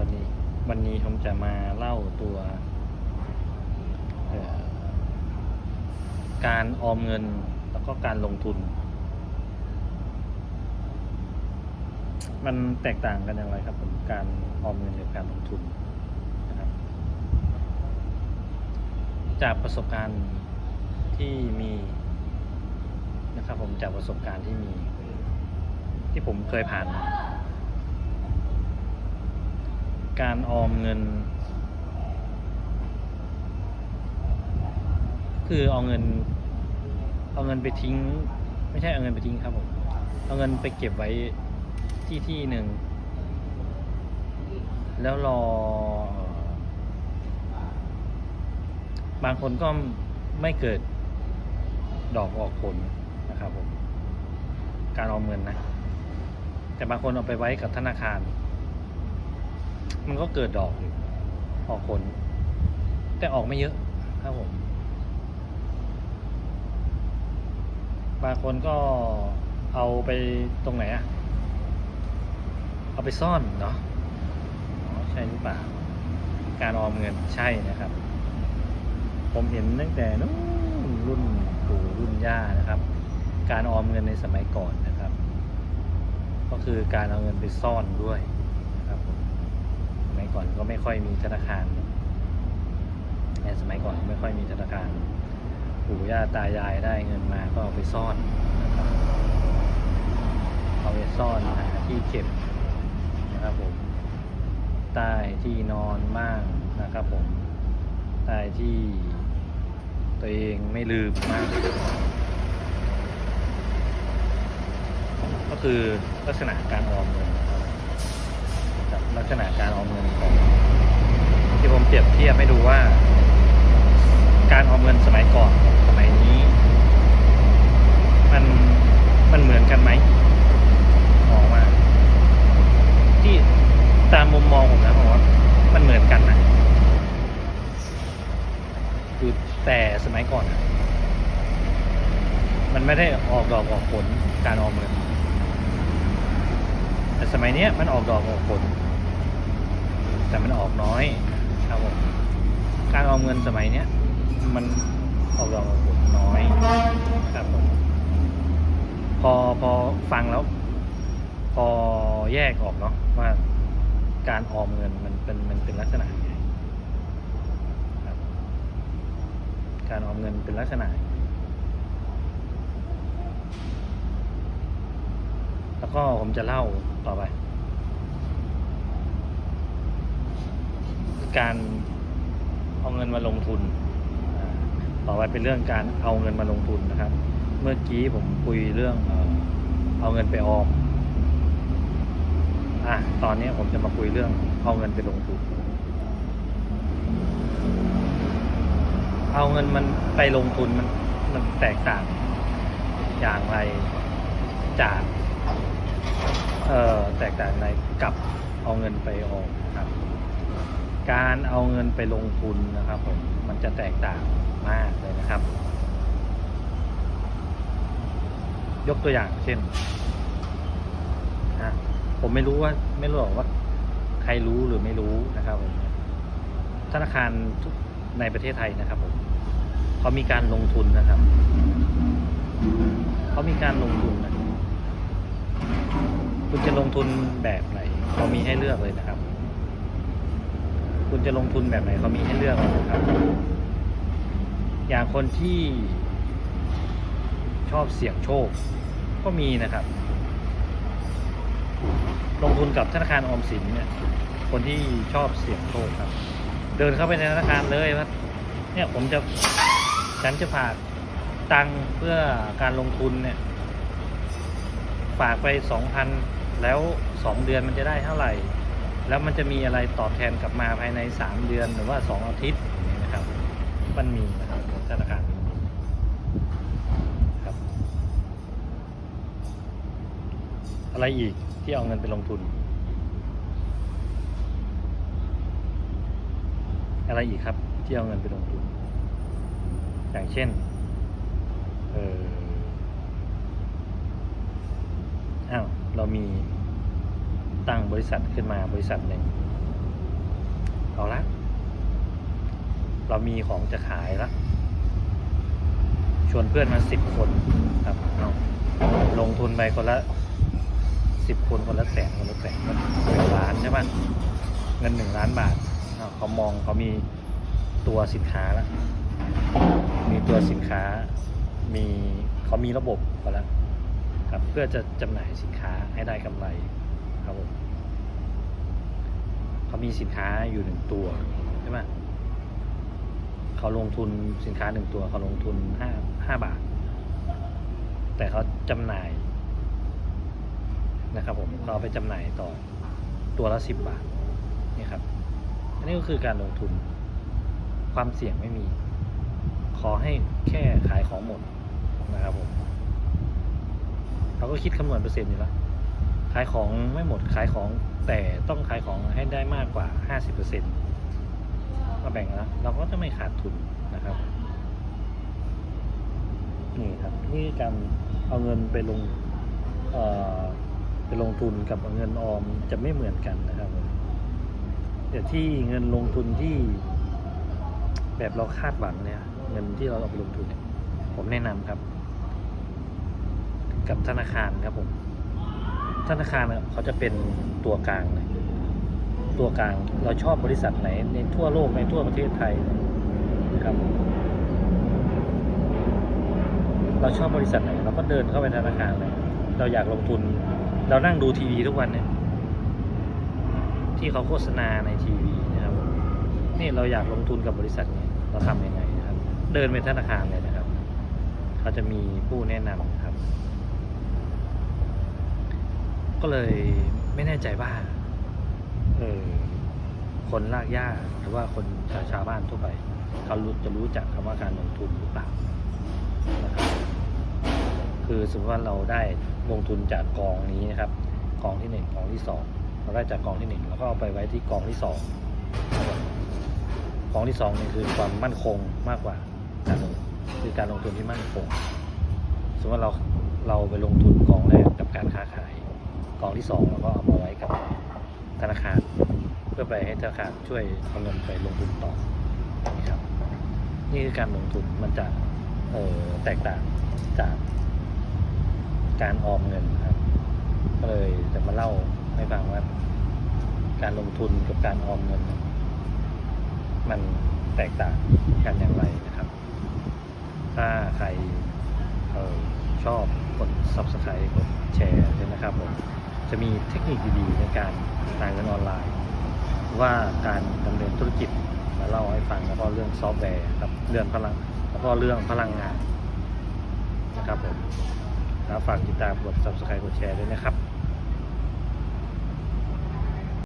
วัสดี วันนี้ผมจะมาเล่าตัวการออมเงินแล้วก็การลงทุน มันแตกต่างกันอย่างไรครับผมการออมเงินกับการลงทุนนะครับ จากประสบการณ์ที่มีนะครับผมจากประสบการณ์ที่มี ที่ผมเคยผ่านมา การออมเงิน คือเอาเงิน เอาเงินไปทิ้ง ไม่ใช่เอาเงินไปทิ้งครับผมเอาเงินไปเก็บไว้ที่ที่หนึ่ง แล้วรอ บางคนก็ไม่เกิดดอกออกผลนะครับผม การออมเงินนะ แต่บางคนเอาไปไว้กับธนาคาร มันก็เกิดดอกอยู่ออกผล แต่ออกไม่เยอะครับผม บางคนก็เอาไปตรงไหนอะเอาไปซ่อนเนาะใช่หรือเปล่า การออมเงินใช่นะครับ ผมเห็นตั้งแต่นู้นรุ่นปู่รุ่นย่านะครับ การออมเงินในสมัยก่อนนะครับ ก็คือการเอาเงินไปซ่อนด้วยนะครับผมสมัย ก่อนก็ไม่ค่อยมีธนาคารในสมัยก่อนไม่ค่อยมีธนาคารปู่ย่าตายายได้เงินมาก็เอาไปซ่อนนะครับเอาไปซ่อนหาที่เก็บนะครับผมใต้ที่นอนบ้างนะครับผมใต้ที่ตัวเองไม่ลืมมาก ก็คือลักษณะการออมเงินนะครับ ลักษณะการออมเงินของที่ผมเปรียบเทียบให้ดูว่า การออมเงินสมัยก่อนสมัยนี้ มันมันเหมือนกันไหมมองว่าที่ตามมุมมองผมนะผมว่ามันเหมือนกันนะคือแต่สมัยก่อนอะมันไม่ได้ออกดอกออกผลการออมเงินแต่สมัยนี้มันออกดอกออกผล แต่มันออกน้อยครับผมการออมเงินสมัยเนี้ยมันออกดอกออกผลน้อยครับผมพอพอฟังแล้ว พอแยกออกเนาะว่าการออมเงินมันเป็นมันเป็นลักษณะยังไงครับการออมเงินเป็นลักษณะ แล้วก็ผมจะเล่าต่อไป การเอาเงินมาลงทุนต่อไปเป็นเรื่องการเอาเงินมาลงทุนนะครับ เมื่อกี้ผมคุยเรื่องเอาเงินไปออมอะตอนนี้ผมจะมาคุยเรื่องเอาเงินไปลงทุน เอาเงินมันไปลงทุนมันมันแตกต่างอย่างไรจากเอ่อแตกต่างในกับเอาเงินไปออมครับ การเอาเงินไปลงทุนนะครับผมมันจะแตกต่างมากเลยนะครับ ยกตัวอย่างเช่นนะผมไม่รู้ว่าไม่รู้หรอกว่า ใครรู้หรือไม่รู้นะครับผมธนาคารในประเทศไทยนะครับผมเขามีการลงทุนนะครับเขามีการลงทุนนะคุณจะลงทุนแบบไหนเขามีให้เลือกเลยนะครับ คุณจะลงทุนแบบไหนเขามีให้เลือกนะครับ อย่างคนที่ชอบเสี่ยงโชค ก็มีนะครับ ลงทุนกับธนาคารออมสินเนี่ยคนที่ชอบเสี่ยงโชคครับ เดินเข้าไปในธนาคารเลยว่าเนี่ยผมจะฉันจะฝากตังเพื่อการลงทุนเนี่ยฝากไปสองพันแล้วสองเดือนมันจะได้เท่าไหร่ แล้วมันจะมีอะไรตอบแทนกลับมาภายในสามเดือนหรือว่าสองอาทิตย์อย่างนี้นะครับ มันมีนะครับธนาคารครับ อะไรอีกที่เอาเงินไปลงทุน อะไรอีกครับที่เอาเงินไปลงทุน อย่างเช่นเอออ้าวเรามี ตั้งบริษัทขึ้นมาบริษัทหนึ่งเอาละเรามีของจะขายละชวนเพื่อนมาสิบคนครับเอาลงทุนไปคนละสิบคนคนละแสนคนละแสนมันหนึ่งล้านใช่ไหมเงินหนึ่งล้านบาทอ้าเขามองเขามีตัวสินค้าแล้วมีตัวสินค้ามีเขามีระบบก็แล้วครับเพื่อจะจำหน่ายสินค้าให้ได้กำไร ครับผมเขามีสินค้าอยู่หนึ่งตัวใช่ไหมเขาลงทุนสินค้าหนึ่งตัวเขาลงทุนห้าห้าบาท แต่เขาจำหน่ายนะครับผมเขาไปจำหน่ายต่อตัวละสิบบาทนี่ครับ อันนี้ก็คือการลงทุนความเสี่ยงไม่มี ขอให้แค่ขายของหมดนะครับผมเราก็คิดคำนวณเปอร์เซ็นต์อยู่แล้ว ขายของไม่หมดขายของแต่ต้องขายของให้ได้มากกว่า 50%ก็แบ่งแล้วเราก็จะไม่ขาดทุนนะครับนี่ครับนี่การเอาเงินไปลงไปลงทุนกับเงินออมจะไม่เหมือนกันนะครับผมแต่ที่เงินลงทุนที่แบบเราคาดหวังเนี่ย เงินที่เราเอาไปลงทุนเนี่ยผมแนะนำครับ กับธนาคารครับผม ธนาคารเขาจะเป็นตัวกลางเลยตัวกลางเราชอบบริษัทไหน ในทั่วโลกในทั่วประเทศไทยนะครับ เราชอบบริษัทไหนเราก็เดินเข้าไปธนาคารเลยเราอยากลงทุน เรานั่งดูทีวีทุกวันเนี่ยที่เขาโฆษณาในทีวีนะครับนี่เราอยากลงทุนกับบริษัทนี้เราทำยังไงนะครับ เดินไปธนาคารเลยนะครับ เขาจะมีผู้แนะนำครับ ก็เลยไม่แน่ใจว่าเออคนลากหญ้าหรือว่าคนชาวชาวบ้านทั่วไป เขารู้จะรู้จักคำว่าการลงทุนหรือเปล่านะครับคือสมมติว่าเราได้ลงทุนจากกองนี้นะครับกองที่หนึ่งกองที่สองเราได้จากกองที่หนึ่งแล้วก็เอาไปไว้ที่กองที่สองนะครับกองที่สองนี่คือความมั่นคงมากกว่าการลงคือการลงทุนที่มั่นคงสมมติว่าเราเราไปลงทุนกองแรกกับการค้าขาย กองที่สองเราก็เอามาไว้กับธนาคาร เพื่อไปให้ธนาคารช่วยเอาเงินไปลงทุนต่อนี่ครับ นี่คือการลงทุนมันจะเออแตกต่างจากการออมเงินครับ ก็เลยจะมาเล่าให้ฟังว่า การลงทุนกับการออมเงิน มันแตกต่างกันอย่างไรนะครับ ถ้าใครออชอบกด subscribe กดแชร์ด้วยนะครับผม จะมีเทคนิคดีๆในการทาเงินออนไลน์ ว่าการดำเนินธุรกิจมาเล่าให้ฟังแล้วก็เรื่องซอฟต์แวร์ครับเรื่องพลังแล้วก็เรื่องพลังงานนะครับผมแล้วฝากติดตามกด subscribe กดแชร์ด้วยนะครับ